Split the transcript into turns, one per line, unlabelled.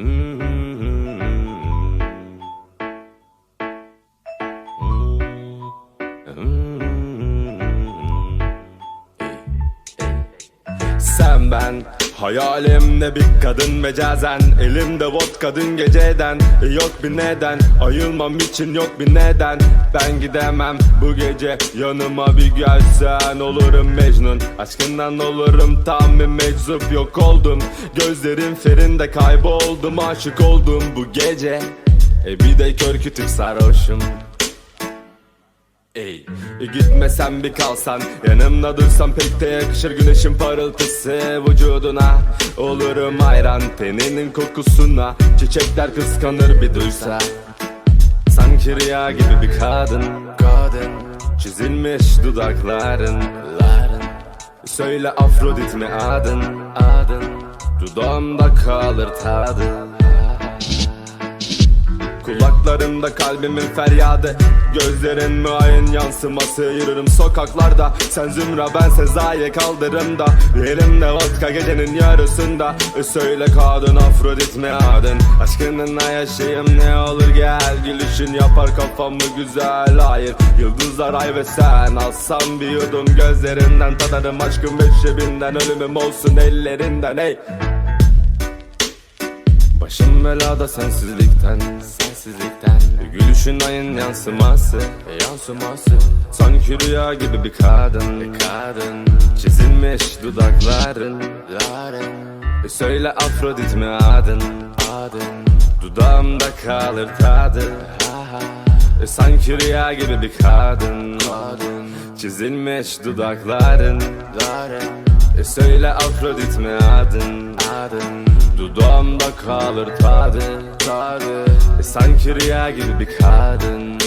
Sen ben Hayalimde bir kadın mecazen Elimde vodka dün geceden. E, Yok bir neden Ayılmam için yok bir neden. Ben gidemem bu gece Yanıma bir gelsen Olurum Mecnun. Aşkından olurum tam bir meczup Yok oldum. Gözlerim ferinde kayboldum Aşık oldum bu gece. E bir de kör kütük sarhoşum Ey e gitmesen bir kalsan Yanımda dursan pek de yakışır güneşin parıltısı vücuduna. Olurum hayran teninin kokusuna Çiçekler kıskanır bir duysa. Sanki rüya gibi bir kadın Kadın. Çizilmiş dudakların. Söyle Afrodit mi adın? Adın. Dudağımda kalır tadın Kulaklarımda kalbimin feryadı. Gözlerin müayin yansıması Yürürüm sokaklarda. Sen zümra ben Sezai kaldırımda Yerimde vodka gecenin yarısında. E Söyle kadın Afrodit mi adın? Aşkınınla yaşayayım ne olur gel. Gülüşün yapar kafamı güzel Hayır. Yıldızlar ay ve sen Alsam bir yudum. Gözlerinden Tadarım aşkın ve şebinden. Ölümüm olsun ellerinden ey Başım belada Sensizlikten Gülüşün ayın yansıması Yansıması. Sanki rüya gibi bir kadın. Bir kadın. Çizilmiş dudakların. E Söyle Afrodit mi adın? Adın. Dudağımda kalır tadı. E Sanki rüya gibi bir kadın. Çizilmiş dudakların. E söyle Afrodit mi adın? Adın Dudağımda kalır tadı tadı e Sanki rüya gibi bir kadın